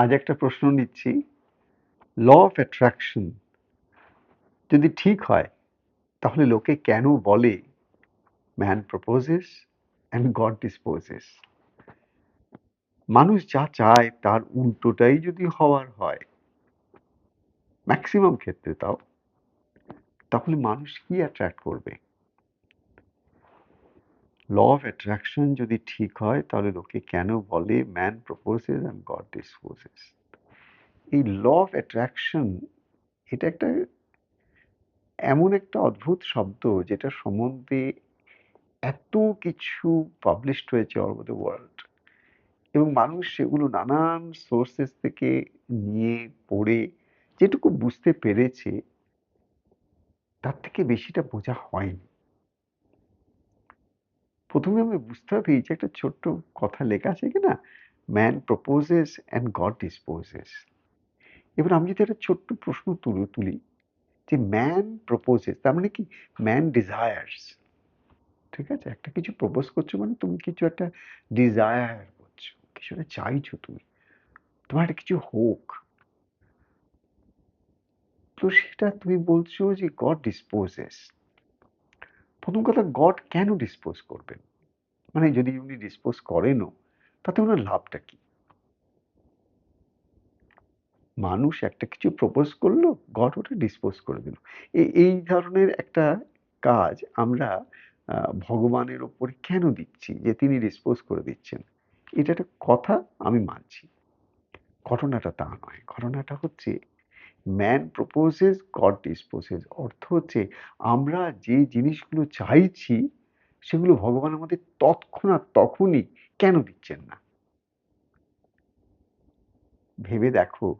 আজ একটা প্রশ্ন নিচ্ছি। ল অফ অ্যাট্রাকশন যদি ঠিক হয়, তাহলে লোকে কেন বলে man proposes and God disposes মানুষ যা চায়, তার উল্টোটাই যদি হওয়ার হয় ম্যাক্সিমাম ক্ষেত্রে তাও, তাহলে মানুষ কি অ্যাট্রাক্ট করবে? ল অফ অ্যাট্রাকশন যদি ঠিক হয়, তাহলে লোকে কেন বলে man proposes and God disposes এই ল অফ অ্যাট্রাকশন এটা একটা এমন একটা অদ্ভুত শব্দ যেটা সম্বন্ধে এত কিছু পাবলিশড হয়েছে অল ওভার দ্য ওয়ার্ল্ড এবং মানুষ সেগুলো নানান সোর্সেস থেকে নিয়ে, পড়ে, যেটুকু বুঝতে পেরেছে, তার থেকে বেশিটা বোঝা হয়নি। প্রথমে আমি বুঝতে হবে এই যে একটা ছোট্ট কথা লেখা আছে কি না? Man proposes and God disposes এবার আমি যদি একটা ছোট্ট প্রশ্ন তুলে তুলি, যে ম্যান প্রপোজেস তার মানে কি? ম্যান ডিজায়ার্স ঠিক আছে? একটা কিছু প্রপোজ করছ মানে তুমি কিছু একটা ডিজায়ার করছ, কিছু একটা চাইছো তুমি। তোমার একটা কিছু হোক। তো সেটা তুমি বলছো যে গড ডিসপোজেস প্রথম কথা গড কেন ডিসপোজ করবেন? মানে যদি উনি ডিসপোজ করেনও, তাতে ওনার লাভটা কি? মানুষ একটা কিছু প্রপোজ করল গড ওটা ডিসপোজ করে দিল। এই ধরনের একটা কাজ আমরা ভগবানের ওপরে কেন দিচ্ছি যে তিনি ডিসপোজ করে দিচ্ছেন? এটা একটা কথা আমি মানছি। ঘটনাটা তা নয়। ঘটনাটা হচ্ছে ম্যান প্রপোজেস গড ডিসপোজেস অর্থ হচ্ছে আমরা যে জিনিসগুলো চাইছি, সেগুলো ভগবান আমাদের তৎক্ষণাৎ তখনই কেন দিচ্ছেন না? ভেবে দেখো,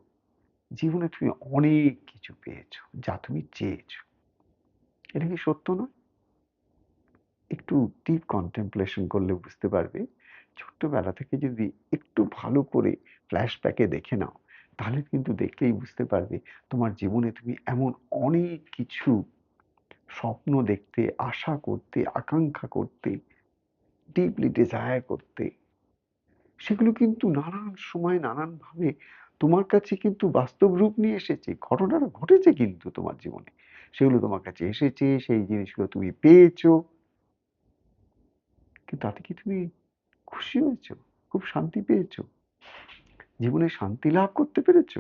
জীবনে তুমি অনেক কিছু পেয়েছ, যা তুমি চেয়েছো। এটা কি সত্য নয়? একটু ডিপ কন্টেম্পলেশন করলে বুঝতে পারবে। ছোট্টবেলা থেকে যদি একটু ভালো করে ফ্ল্যাশব্যাকে দেখে নাও তাহলে কিন্তু দেখলেই বুঝতে পারবে তোমার জীবনে তুমি এমন অনেক কিছু স্বপ্ন দেখতে, আশা করতে, আকাঙ্ক্ষা করতে ডিপলি ডিজায়ার করতে। সেগুলো কিন্তু নানান সময় নানানভাবে তোমার কাছে কিন্তু বাস্তব রূপ নিয়ে এসেছে, ঘটনাটা ঘটেছে কিন্তু তোমার জীবনে। সেগুলো তোমার কাছে এসেছে, সেই জিনিসগুলো তুমি পেয়েছ। কিন্তু তাতে কি তুমি খুশি হয়েছো? খুব শান্তি পেয়েছ? জীবনে শান্তি লাভ করতে পেরেছ?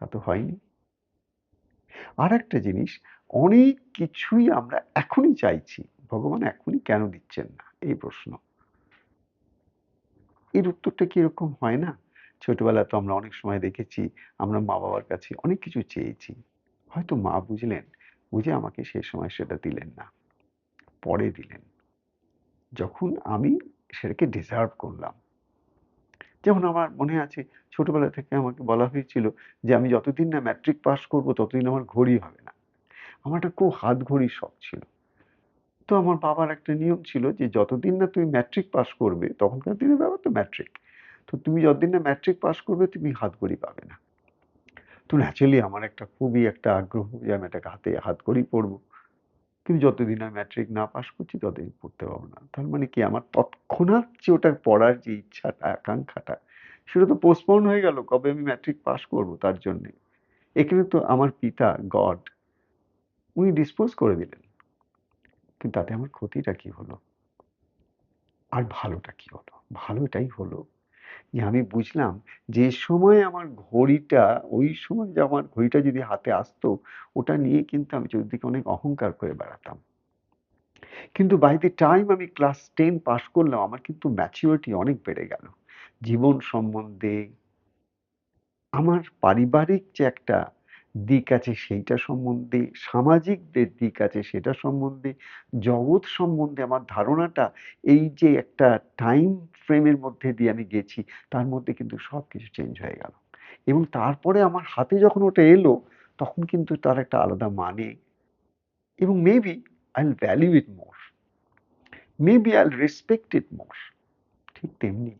তা তো হয়নি। আর একটা জিনিস, অনেক কিছুই আমরা এখনই চাইছি, ভগবান এখনই কেন দিচ্ছেন না? এই প্রশ্ন। এর উত্তরটা কি এরকম হয় না? ছোটবেলা তো আমরা অনেক সময় দেখেছি, আমরা মা বাবার কাছে অনেক কিছু চেয়েছি। হয়তো মা বুঝলেন, বুঝে আমাকে সে সময় সেটা দিলেন না। পরে দিলেন। যখন আমি সেটাকে ডিজার্ভ করলাম যেমন আমার মনে আছে, ছোটবেলা থেকে আমাকে বলা হয়েছিল যে, আমি যতদিন না ম্যাট্রিক পাস করব, ততদিন আমার ঘড়ি হবে না। আমার একটা খুব হাত ঘড়ির শখ ছিল। তো আমার বাবার একটা নিয়ম ছিল যে, যতদিন না তুমি ম্যাট্রিক পাস করবে, তখনকার দিনের ব্যাপার তো ম্যাট্রিক তো তুমি যতদিন না ম্যাট্রিক পাস করবে, তুমি হাত ঘড়ি পাবে না। তো ন্যাচারালি আমার একটা খুবই একটা আগ্রহ যে, আমি একটা হাতে, হাত ঘড়ি পরবো। কিন্তু যতদিন আমি ম্যাট্রিক না পাস করছি, ততদিন পড়তে পারব না। তার মানে কি? আমার তৎক্ষণাৎ যে ওটা পড়ার যে ইচ্ছাটা, আকাঙ্ক্ষাটা, সেটা তো পোস্টপোন হয়ে গেল। কবে আমি ম্যাট্রিক পাস করব তার জন্যে? এখানে তো আমার পিতা গড উনি ডিসপোজ করে দিলেন। কিন্তু তাতে আমার ক্ষতিটা কি হলো? আর ভালোটা কি হলো? ভালোটাই হলো যে আমি বুঝলাম যে সময় আমার ঘড়িটা, ওই সময় যে আমার ঘড়িটা যদি হাতে আসতো, ওটা নিয়ে কিন্তু আমি চতুর্দিকে অনেক অহংকার করে বেড়াতাম। কিন্তু বাই দি টাইম আমি ক্লাস টেন পাশ করলাম, আমার কিন্তু ম্যাচিউরিটি অনেক বেড়ে গেল। জীবন সম্বন্ধে আমার পারিবারিক যে একটা দিক আছে, সেইটা সম্বন্ধে সামাজিক যে দিক আছে, সেটা সম্বন্ধে, জগৎ সম্বন্ধে আমার ধারণাটা, এই যে একটা টাইম ফ্রেমের মধ্যে দিয়ে আমি গেছি, তার মধ্যে কিন্তু সব কিছু চেঞ্জ হয়ে গেল। এবং তারপরে আমার হাতে যখন ওটা এলো, তখন কিন্তু তার একটা আলাদা মানে। এবং maybe I value it more maybe I respect it more ঠিক তেমনি।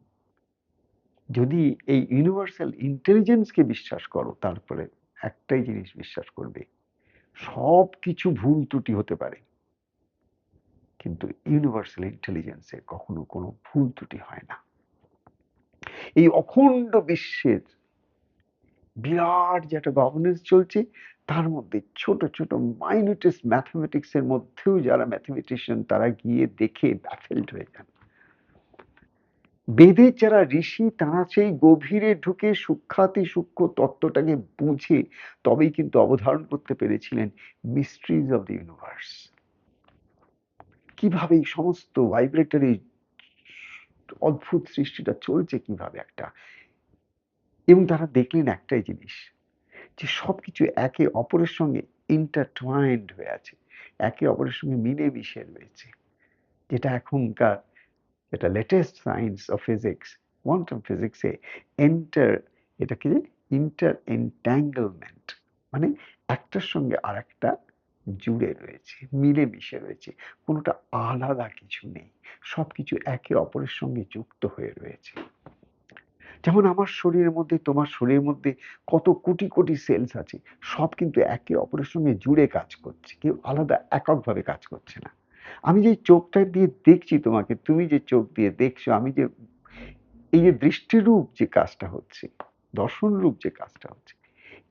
যদি এই ইউনিভার্সাল ইন্টেলিজেন্সকে বিশ্বাস করো, তারপরে একটাই জিনিস বিশ্বাস করবে সব কিছু ভুল ত্রুটি হতে পারে। কিন্তু ইউনিভার্সাল ইন্টেলিজেন্সে কখনো কোনো ভুল ত্রুটি হয় না। এই অখণ্ড বিশ্বের বিরাট যে একটা গভর্নেন্স চলছে, তার মধ্যে ছোট ছোট মাইনিউটেস্ট ম্যাথমেটিক্স এর মধ্যেও যারা ম্যাথমেটিশিয়ান তারা গিয়ে দেখে ব্যাফেল্ড হয়ে যান। বেদের যারা ঋষি, তারা সেই গভীরে ঢুকে সূক্ষাতি সূক্ষ্ম তত্ত্বটাকে বুঝে তবেই কিন্তু অবধারণ করতে পেরেছিলেন মিস্ট্রিজ অফ দ্য ইউনিভার্স কীভাবে এই সমস্ত ভাইব্রেটরি অদ্ভুত সৃষ্টিটা চলছে কীভাবে একটা? এবং তারা দেখলেন একটাই জিনিস, যে সবকিছু একে অপরের সঙ্গে ইন্টারটুয়াইন্ড হয়ে আছে, একে অপরের সঙ্গে মিলে মিশে রয়েছে, যেটা এখনকার যেটা latest science of physics quantum ফিজিক্সে এন্টার এটা কি ইন্টার এন্ট্যাঙ্গলমেন্ট মানে একটার সঙ্গে আর একটা জুড়ে রয়েছে মিলে মিশে রয়েছে, কোনোটা আলাদা কিছু নেই। সব কিছু একে অপরের সঙ্গে যুক্ত হয়ে রয়েছে। যেমন আমার শরীরের মধ্যে, তোমার শরীরের মধ্যে কত কোটি কোটি সেলস আছে, সব কিন্তু একে অপরের সঙ্গে জুড়ে কাজ করছে, কেউ আলাদা এককভাবে কাজ করছে না। আমি যে চোখটা দিয়ে দেখছি তোমাকে, তুমি যে চোখ দিয়ে দেখছ, আমি যে, এই যে দৃষ্টিরূপ যে কাজটা হচ্ছে দর্শন রূপ যে কাজটা হচ্ছে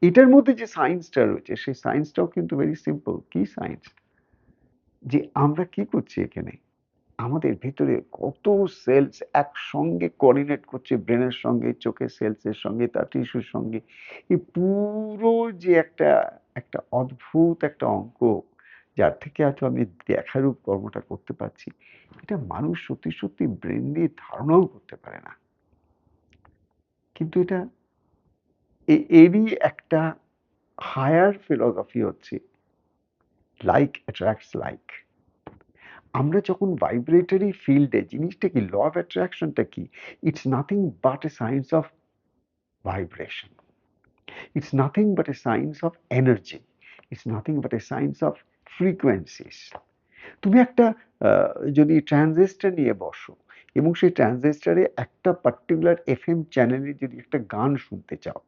এটার মধ্যে যে সায়েন্সটা রয়েছে, সেই সায়েন্সটাও কিন্তু ভেরি সিম্পল কি সায়েন্স যে আমরা কি করছি এখানে? আমাদের ভিতরে কত সেলস একসঙ্গে কোঅর্ডিনেট করছে ব্রেনের সঙ্গে, চোখের সেলসের সঙ্গে, তার টিস্যুর সঙ্গে। এই পুরো যে একটা একটা অদ্ভুত একটা অঙ্ক যার থেকে হয়তো আমি দেখারূপ কর্মটা করতে পারছি, এটা মানুষ সত্যি সত্যি ব্রেন দিয়ে ধারণাও করতে পারে না। কিন্তু এটা এরই একটা হায়ার ফিলসফি হচ্ছে লাইক অ্যাট্রাক্টস লাইক আমরা যখন ভাইব্রেটরি ফিল্ডে জিনিসটা কি ল অফ অ্যাট্রাকশনটা কি it's nothing but a science of vibration it's nothing but a science of energy it's nothing but a science of frequencies তুমি একটা যদি ট্রানজিস্টার নিয়ে বসো, এবং সেই ট্রানজিস্টারে একটা পার্টিকুলার এফ এম চ্যানেলে যদি একটা গান শুনতে চাও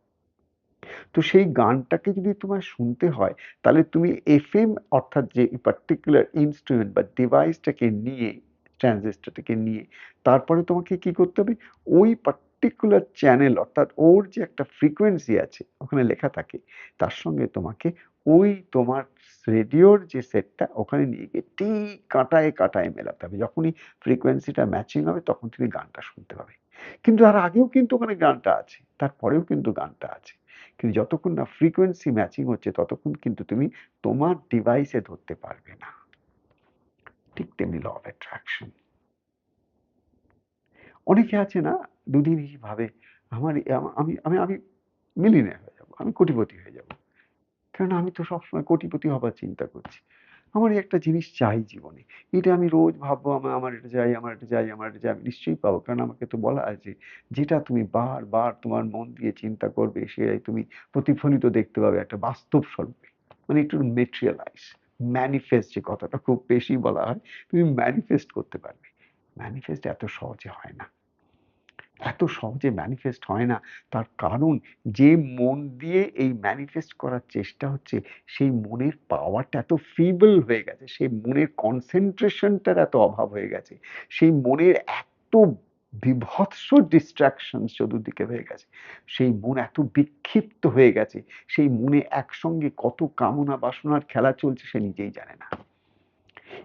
তো সেই গানটাকে যদি তোমার শুনতে হয়, তাহলে তুমি এফ এম অর্থাৎ যে পার্টিকুলার ইনস্ট্রুমেন্ট বা ডিভাইসটাকে নিয়ে ট্রানজিস্টারটাকে নিয়ে, তারপরে তোমাকে কি করতে হবে? ওই পার্টিকুলার চ্যানেল অর্থাৎ ওর যে একটা ফ্রিকোয়েন্সি আছে, ওখানে লেখা থাকে, তার সঙ্গে তোমাকে ওই তোমার রেডিওর যে সেটটা ওখানে নিয়ে গিয়ে ঠিক কাঁটায় কাঁটায় মেলাতে হবে। যখনই ফ্রিকোয়েন্সিটা ম্যাচিং হবে, তখন তুমি গানটা শুনতে পাবে। কিন্তু তার আগেও কিন্তু ওখানে গানটা আছে, তারপরেও কিন্তু গানটা আছে। কিন্তু যতক্ষণ না ফ্রিকোয়েন্সি ম্যাচিং হচ্ছে, ততক্ষণ কিন্তু তুমি তোমার ডিভাইসে ধরতে পারবে না। ঠিক তেমনি ল অফ অ্যাট্রাকশন অনেকে আছে না দুদিনই ভাবে, আমার আমি আমি আমি মিলিনে হয়ে যাব, আমি কোটিপতি হয়ে যাব। কেননা আমি তো সবসময় কোটিপতি হবার চিন্তা করছি। আমার একটা জিনিস চাই জীবনে। এটা আমি রোজ ভাববো আমার আমার এটা চাই, আমার এটা চাই, আমার এটা চাই, আমি নিশ্চয়ই পাবো। কারণ আমাকে তো বলা আছে, যেটা তুমি বারবার তোমার মন দিয়ে চিন্তা করবে, সেটাই তুমি প্রতিফলিত দেখতে পাবে একটা বাস্তব স্বরূপে। মানে একটু মেটেরিয়ালাইজ ম্যানিফেস্ট যে কথাটা খুব বেশি বলা হয়, তুমি ম্যানিফেস্ট করতে পারবে। ম্যানিফেস্ট এত সহজে হয় না। এত সহজে ম্যানিফেস্ট হয় না। তার কারণ যে মন দিয়ে এই ম্যানিফেস্ট করার চেষ্টা হচ্ছে, সেই মনের পাওয়ারটা এত ফিবল হয়ে গেছে, সেই মনের কনসেন্ট্রেশনটার এত অভাব হয়ে গেছে, সেই মনের এত বিভৎস ডিস্ট্রাকশন চতুর্দিকে হয়ে গেছে, সেই মন এত বিক্ষিপ্ত হয়ে গেছে, সেই মনে একসঙ্গে কত কামনা বাসনার খেলা চলছে সে নিজেই জানে না।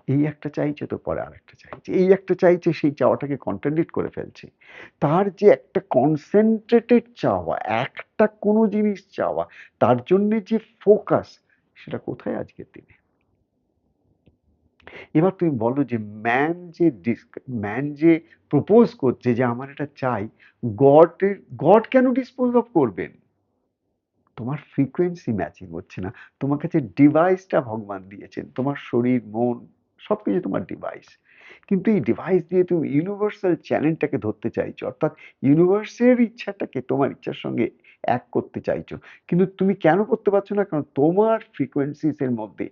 এই একটা চাইছে তো পরে আর একটা চাইছে। এই একটা চাইছে, সেই চাওয়াটাকে কন্ট্রাডিক্ট করে ফেলছে। তার যে একটা কনসেন্ট্রেটেড চাওয়া, একটা কোনো জিনিস চাওয়া, তার জন্য যে ফোকাস সেটা কোথায় আজকের দিনে? এবার তুমি বলো যে ম্যান যে ম্যান যে প্রপোজ করছে যে আমার এটা চাই গড গড কেন ডিসপোজ অফ করবেন? তোমার ফ্রিকোয়েন্সি ম্যাচিং হচ্ছে না। তোমার কাছে ডিভাইসটা ভগবান দিয়েছেন। তোমার শরীর, মন সবকিছু তোমার ডিভাইস কিন্তু এই ডিভাইস দিয়ে তুমি ইউনিভার্সাল চ্যানেলটাকে ধরতে চাইছো, অর্থাৎ ইউনিভার্সের ইচ্ছাটাকে তোমার ইচ্ছার সঙ্গে এক করতে চাইছো, কিন্তু তুমি কেন করতে পারছ না? কারণ তোমার ফ্রিকোয়েন্সিস এর মধ্যে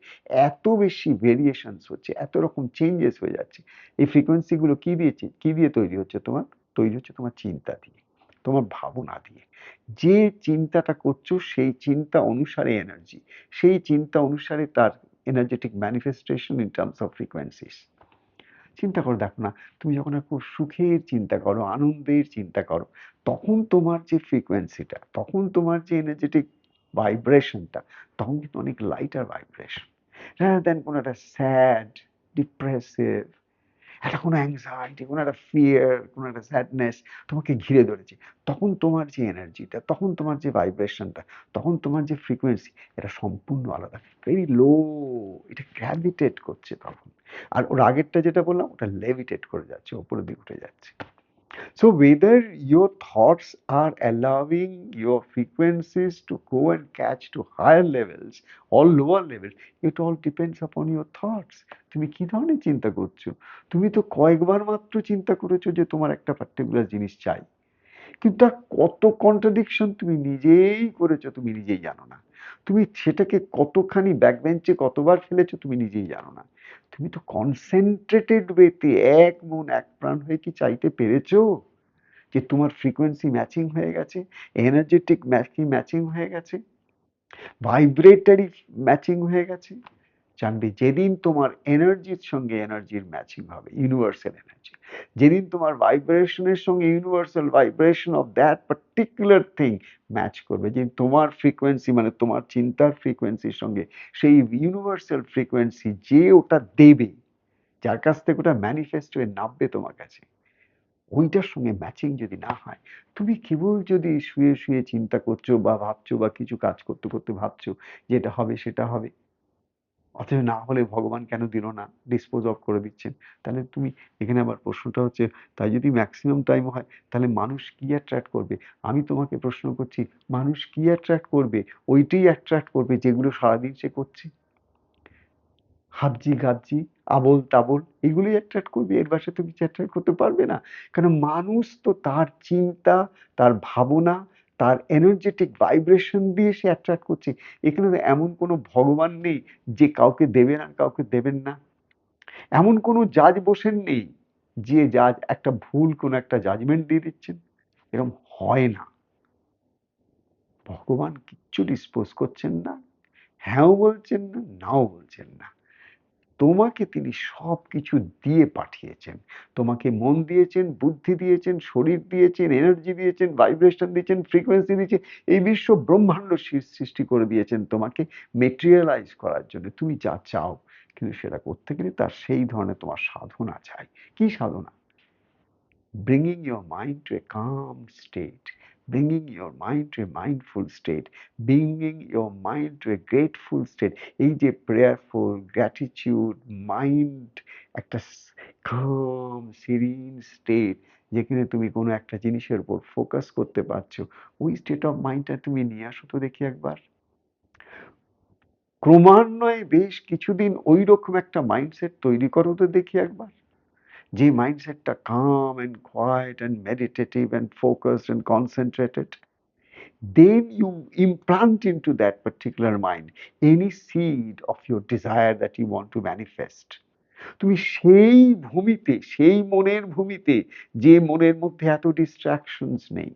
এত বেশি ভেরিয়েশনস হচ্ছে, এত রকম চেঞ্জেস হয়ে যাচ্ছে। এই ফ্রিকোয়েন্সি গুলো কি দিয়েছে? কি দিয়ে তৈরি হচ্ছে তোমার? তৈরি হচ্ছে তোমার চিন্তা দিয়ে, তোমার ভাবনা দিয়ে। যে চিন্তাটা করছ, সেই চিন্তা অনুসারে এনার্জি সেই চিন্তা অনুসারে তার energetic manifestation in terms of frequencies চিন্তা করো, দেখো না, তুমি যখন খুব সুখের চিন্তা করো, আনন্দের চিন্তা করো, তখন তোমার যে ফ্রিকোয়েন্সিটা তখন তোমার যে এনার্জেটিক ভাইব্রেশনটা তখন কিন্তু অনেক লাইটার ভাইব্রেশন রাদার দেন কোনো একটা স্যাড ডিপ্রেসিভ একটা কোনো অ্যাংজাইটি কোনো একটা ফিয়ার কোনো একটা স্যাডনেস তোমাকে ঘিরে ধরেছে। তখন তোমার যে এনার্জিটা তখন তোমার যে ভাইব্রেশনটা তখন তোমার যে ফ্রিকোয়েন্সি এটা সম্পূর্ণ আলাদা। ভেরি লো এটা গ্র্যাভিটেট করছে তখন। আর ওর আগেরটা যেটা বললাম, ওটা লেভিটেট করে যাচ্ছে, ওপরের দিকে উঠে যাচ্ছে। So whether your thoughts are allowing your frequencies to go and catch to higher levels or lower levels, it all depends upon your thoughts. তুমি কি ধরনের চিন্তা করছ তুমি তো কয়েকবার মাত্র চিন্তা করেছ যে তোমার একটা পার্টিকুলার জিনিস চাই কিন্তু তার কত কন্ট্রাডিকশন তুমি নিজেই করেছ তুমি নিজেই জানো না তুমি সেটাকে কতখানি ব্যাকবেঞ্চে কতবার ফেলেছো তুমি নিজেই জানো না। তুমি তো কনসেন্ট্রেটেড ওয়েতে এক মন, এক প্রাণ হয়ে কি চাইতে পেরেছ? যে তোমার ফ্রিকোয়েন্সি ম্যাচিং হয়ে গেছে এনার্জেটিক ম্যাচিং ম্যাচিং হয়ে গেছে? ভাইব্রেটারি ম্যাচিং হয়ে গেছে? জানবে যেদিন তোমার এনার্জির সঙ্গে এনার্জির ম্যাচিং হবে ইউনিভার্সাল এনার্জি যেদিন তোমার ভাইব্রেশনের সঙ্গে universal vibration of that particular thing match করবে যে তোমার ফ্রিকোয়েন্সি মানে তোমার চিন্তার ফ্রিকোয়েন্সির সঙ্গে, সেই ইউনিভার্সাল ফ্রিকোয়েন্সি যে ওটা দেবে, যার কাছ থেকে ওটা ম্যানিফেস্ট হয়ে নামবে তোমার কাছে, ওইটার সঙ্গে ম্যাচিং যদি না হয়, তুমি কেবল যদি শুয়ে শুয়ে চিন্তা করছ বা ভাবছ বা কিছু কাজ করতে করতে ভাবছ, যেটা হবে সেটা হবে। অথচ না হলে ভগবান কেন দিল না? ডিসপোজ অফ করে দিচ্ছেন। তাহলে তুমি এখানে আবার প্রশ্নটা হচ্ছে, তাই যদি ম্যাক্সিমাম টাইম হয়, তাহলে মানুষ কি অ্যাট্রাক্ট করবে? আমি তোমাকে প্রশ্ন করছি, মানুষ কি অ্যাট্রাক্ট করবে? ওইটাই অ্যাট্রাক্ট করবে যেগুলো সারাদিন সে করছে? হাবজি, গাবজি, আবল তাবল, এগুলোই অ্যাট্রাক্ট করবে? এর বাসে তো কিছু অ্যাট্রাক্ট করতে পারবে না? কারণ মানুষ তো তার চিন্তা, তার ভাবনা তার এনার্জেটিক ভাইব্রেশন দিয়ে সে অ্যাট্রাক্ট করছে। এখানে এমন কোনো ভগবান নেই যে কাউকে দেবেন আর কাউকে দেবেন না। এমন কোনো জাজ বসেন নেই যে জাজ একটা ভুল কোনো একটা জাজমেন্ট দিয়ে দিচ্ছেন। এরকম হয় না। ভগবান কিচ্ছু ডিসপোজ করছেন না। হ্যাঁও বলছেন না, নাও বলছেন না। তোমাকে তিনি সব কিছু দিয়ে পাঠিয়েছেন। তোমাকে মন দিয়েছেন বুদ্ধি দিয়েছেন শরীর দিয়েছেন এনার্জি দিয়েছেন ভাইব্রেশন দিয়েছেন ফ্রিকোয়েন্সি দিয়েছেন এই বিশ্ব ব্রহ্মাণ্ড সৃষ্টি করে দিয়েছেন তোমাকে মেটেরিয়ালাইজ করার জন্য। তুমি যা চাও কিন্তু সেটা করতে গেলে তার সেই ধরনের তোমার সাধনা চাই। কি সাধনা? Bringing your mind to a calm state, bringing your mind to a mindful state, bringing your mind to a grateful state. এই যে প্রেয়ারফুল গ্র্যাটিটিউড মাইন্ড একটা কাম সিরিন স্টেট যেখানে তুমি কোনো একটা জিনিসের উপর ফোকাস করতে পারছ ওই স্টেট অফ মাইন্ডটা তুমি নিয়ে আসো তো দেখি একবার ক্রমান্বয়ে বেশ কিছুদিন ওই রকম একটা মাইন্ডসেট তৈরি করো তো দেখি একবার যে মাইন্ডসেটটা calm and quiet and meditative and focused and concentrated then you implant into that particular mind any seed of your desire that you want to manifest তুমি সেই ভূমিতে সেই মনের ভূমিতে যে মনের মধ্যে এত ডিস্ট্রাকশনস নেই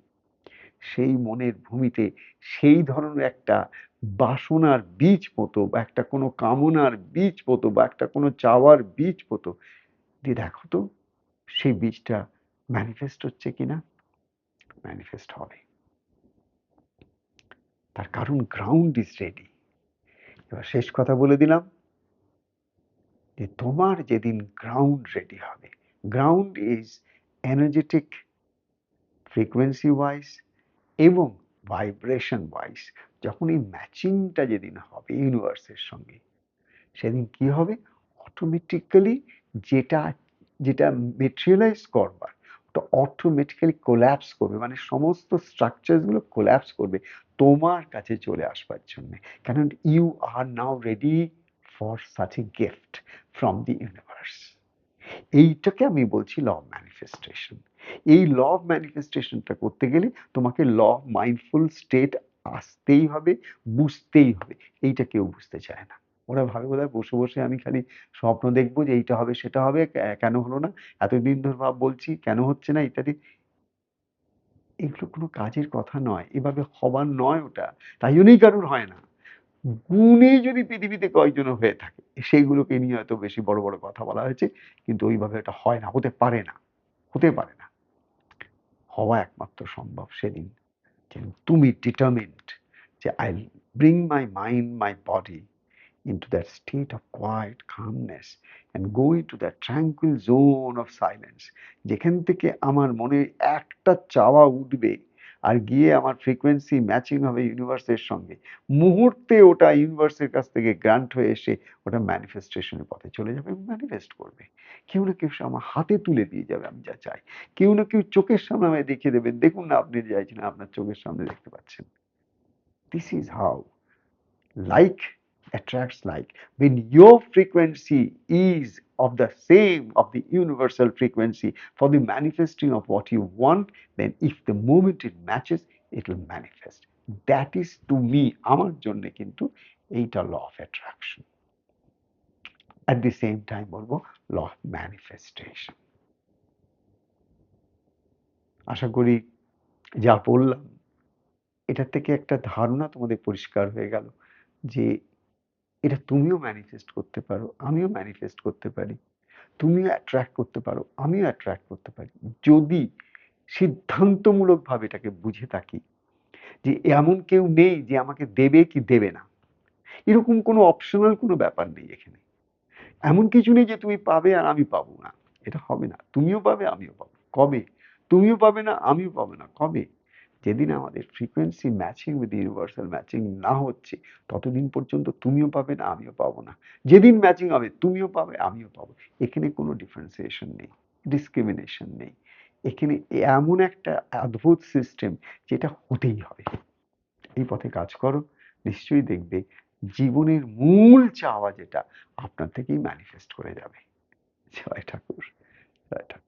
সেই মনের ভূমিতে সেই ধরনের একটা বাসনার বীজ মতো বা একটা কোনো কামনার বীজ মতো বা একটা কোনো চাওয়ার বীজ মতো দিয়ে দেখো তো, সেই বীজটা ম্যানিফেস্ট হচ্ছে কিনা? ম্যানিফেস্ট হবে। তার কারণ গ্রাউন্ড ইজ রেডি এবার শেষ কথা বলে দিলাম যে তোমার যেদিন গ্রাউন্ড রেডি হবে ground is energetic frequency wise এবং ভাইব্রেশন ওয়াইজ যখন এই ম্যাচিংটা যেদিন হবে ইউনিভার্সের সঙ্গে, সেদিন কি হবে? অটোমেটিক্যালি যেটা যেটা মেটেরিয়ালাইজ করবার ওটা অটোমেটিক্যালি কোল্যাপস করবে মানে সমস্ত স্ট্রাকচারগুলো কোল্যাপস করবে তোমার কাছে চলে আসবার জন্য। কারণ you are now ready for such a gift from the universe এইটাকে আমি বলছি ল অফ ম্যানিফেস্টেশন এই ল অফ ম্যানিফেস্টেশনটা করতে গেলে তোমাকে ল অফ মাইন্ডফুল স্টেট আসতেই হবে, বুঝতেই হবে। এইটা কেউ বুঝতে চায় না। ওরা ভাবে বোধহয় বসে বসে আমি খালি স্বপ্ন দেখব যে এইটা হবে, সেটা হবে কেন হলো না? এতদিন ধরে ভাব বলছি, কেন হচ্ছে না ইত্যাদি। এগুলো কোনো কাজের কথা নয়, এভাবে হবার নয় ওটা। তাই জন্যই কারোর হয় না। গুণে যদি পৃথিবীতে কয়েকজন হয়ে থাকে, সেইগুলোকে নিয়ে হয়তো বেশি বড় বড় কথা বলা হয়েছে, কিন্তু ওইভাবে এটা হয় না, হতে পারে না, হতে পারে না। হওয়া একমাত্র সম্ভব সেদিন। তুমি ডিটারমিন্ড যে I bring my mind my body into that state of quiet calmness and go into that tranquil zone of silence. যেখান থেকে আমার মনে একটা চাওয়া উঠবে আর গিয়ে আমার ফ্রিকোয়েন্সি ম্যাচিং হবে ইউনিভার্সের সঙ্গে। মুহূর্তে ওটা ইউনিভার্সের কাছ থেকে গ্রান্ট হয়ে এসে ওটা ম্যানিফেস্টেশনের পথে চলে যাবে ম্যানিফেস্ট করবে। কেউ না কেউ আমার হাতে তুলে দিয়ে যাবে, আমি যা চাই। কেউ না কেউ চোখের সামনে আমায় দেখিয়ে দেবেন। দেখুন না আপনি চাইছেন আপনার চোখের সামনে দেখতে পাচ্ছেন। This is how like attracts like when your frequency is of the same of the universal frequency for the manifesting of what you want then if the moment it matches it will manifest that is to me আমার জন্য কিন্তু এইটা law of attraction at the same time বলব law of manifestation আশা করি যা বললাম এটা থেকে একটা ধারণা তোমাদের পরিষ্কার হয়ে গেল যে এটা তুমিও ম্যানিফেস্ট করতে পারো, আমিও ম্যানিফেস্ট করতে পারি। তুমিও অ্যাট্রাক্ট করতে পারো, আমিও অ্যাট্রাক্ট করতে পারি। যদি সিদ্ধান্তমূলকভাবে এটাকে বুঝে থাকি যে এমন কেউ নেই যে আমাকে দেবে কি দেবে না, এরকম কোনো অপশনাল কোনো ব্যাপার নেই এখানে। এমন কিছু নেই যে তুমি পাবে আর আমি পাবো না। এটা হবে না। তুমিও পাবে, আমিও পাবো। কবে? তুমিও পাবে না, আমিও পাবো না। কবে? যেদিন আমাদের frequency matching with universal matching না হচ্ছে, ততদিন পর্যন্ত তুমিও পাবে না, আমিও পাবো না। যেদিন ম্যাচিং হবে, তুমিও পাবে, আমিও পাবো। এখানে কোনো ডিফারেন্সিয়েশন নেই ডিসক্রিমিনেশন নেই। এখানে এমন একটা অদ্ভুত সিস্টেম যেটা হতেই হবে। এই পথে কাজ করো, নিশ্চয়ই দেখবে জীবনের মূল চাওয়া যেটা আপনার থেকেই ম্যানিফেস্ট করে যাবে। জয় ঠাকুর জয় ঠাকুর।